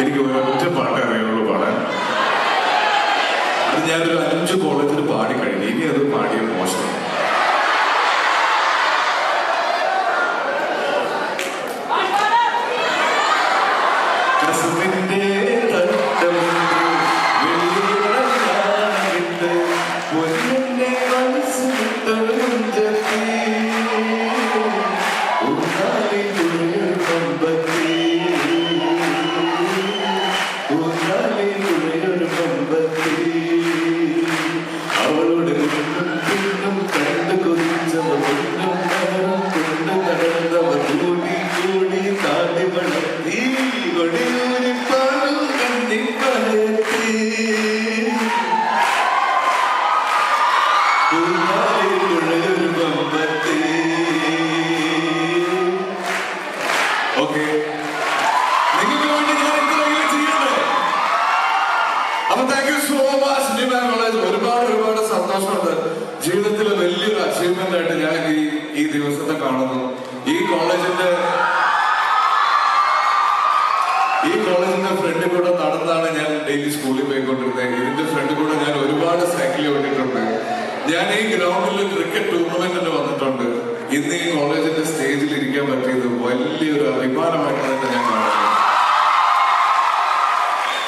എനിക്ക് ഒരൊറ്റ പാട്ട് അറിയുള്ളൂ പാടാൻ. അത് ഞാനൊരു അഞ്ച് കോളേജിൽ പാടി കഴിഞ്ഞു ഇനി അത് പാടിയ മോശം. തട്ടമുണ്ട്, ഊഞ്ഞാലിനുള്ളിൽ കമ്പത്തി. അവളുടെ ജീവിതത്തിലെ വലിയൊരു അച്ചീവ്മെന്റ് ആയിട്ട് ഞാൻ ഈ ഈ ദിവസത്തെ കാണുന്നു. ഈ കോളേജിന്റെ ഈ കോളേജിന്റെ ഫ്രണ്ട് കൂടെ നടന്നാണ് ഞാൻ ഡെയിലി സ്കൂളിൽ പോയിക്കൊണ്ടിരുന്നത്. ഇതിന്റെ ഫ്രണ്ട് കൂടെ ഞാൻ ഒരുപാട് സൈക്കിൾ ഓടിയിട്ടുണ്ട്. ഞാൻ ഈ ഗ്രൗണ്ടിൽ ക്രിക്കറ്റ് ടൂർണമെന്റിന് വന്നിട്ടുണ്ട്. ഇന്ന് ഈ കോളേജിന്റെ സ്റ്റേജിൽ ഇരിക്കാൻ പറ്റിയത് വലിയൊരു അഭിമാനമായിട്ട് തന്നെ ഞാൻ കാണുന്നത്.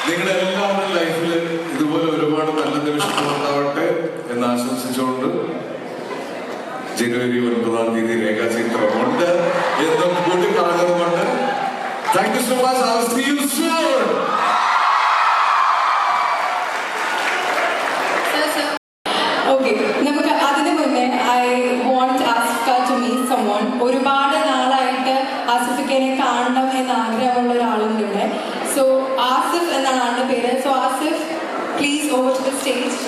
നിങ്ങളുടെ എല്ലാവരുടെ ലൈഫിൽ ഇതുപോലെ ഒരുപാട് നല്ല നിമിഷങ്ങൾ ഉണ്ടാവട്ടെ. എന്ന് ആശംസിച്ചുകൊണ്ട് ജനുവരി ഒൻപതാം തീയതി രേഖാചിത്രമുണ്ട് എന്നും കൂട്ടി thank you so much I see നമുക്ക് ഐ വോണ്ട് ടു ഒരുപാട് നാളായിട്ട് കാണണം എന്ന് ആഗ്രഹമുള്ള സോ ആസിഫ് എന്നാണ് പേര്. So Asif please to stage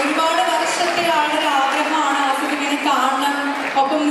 ഒരുപാട് വർഷത്തെ ആളുടെ ആഗ്രഹമാണ് ആസിഫിനെ കാണണം. ഒപ്പം